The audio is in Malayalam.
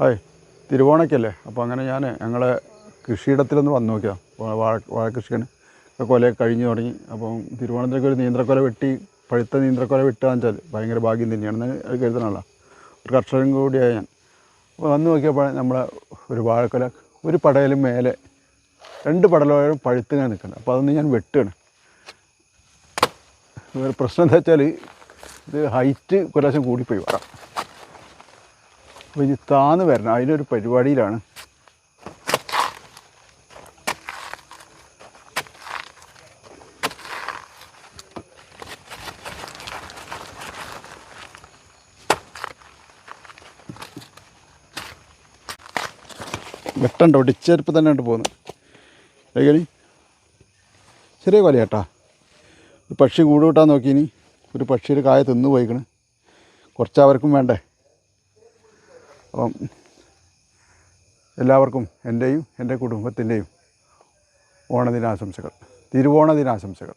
ഹായ് തിരുവോണയ്ക്കല്ലേ അപ്പോൾ അങ്ങനെ ഞാൻ ഞങ്ങളെ കൃഷിയിടത്തിലൊന്ന് വന്ന് നോക്കിയതാണ് വാഴ വാഴ- കൃഷിയാണ് കൊല കഴിഞ്ഞ് തുടങ്ങി. അപ്പം തിരുവോണത്തിനൊക്കെ ഒരു നീന്തക്കൊല വെട്ടി പഴുത്ത നീന്തക്കൊല വെട്ടുകയെന്ന് വെച്ചാൽ ഭയങ്കര ഭാഗ്യം തന്നെയാണെന്ന് അത് കരുതണമല്ലോ ഒരു കർഷകൻ കൂടിയായ ഞാൻ. അപ്പോൾ വന്ന് നോക്കിയപ്പോൾ നമ്മളെ ഒരു വാഴക്കൊല ഒരു പടയിലും മേലെ രണ്ട് പടലോയും പഴുത്ത് ഞാൻ നിൽക്കുന്നുണ്ട്. അപ്പോൾ അതൊന്ന് ഞാൻ വെട്ടുകയാണ്. ഒരു പ്രശ്നം എന്താ വെച്ചാൽ ഇത് ഹൈറ്റ് കുറേശ്ശം കൂടിപ്പോയി. വരാം. അപ്പോൾ താന്ന് വരണം. അതിനൊരു പരിപാടിയിലാണ്. വെട്ടണ്ട ഒടിച്ചെരുപ്പ് തന്നെ ഉണ്ട് പോകുന്നത് ഏകനി ചെറിയ കൊല ഒരു പക്ഷി കൂട് നോക്കി നോക്കിയിനി. ഒരു പക്ഷിയുടെ കായ തിന്നു പോയിക്കണ് കുറച്ച് അവർക്കും വേണ്ടേ? അപ്പം എല്ലാവർക്കും എന്റെയും എന്റെ കുടുംബത്തിന്റെയും ഓണദിനാശംസകൾ തിരുവോണ ദിനാശംസകൾ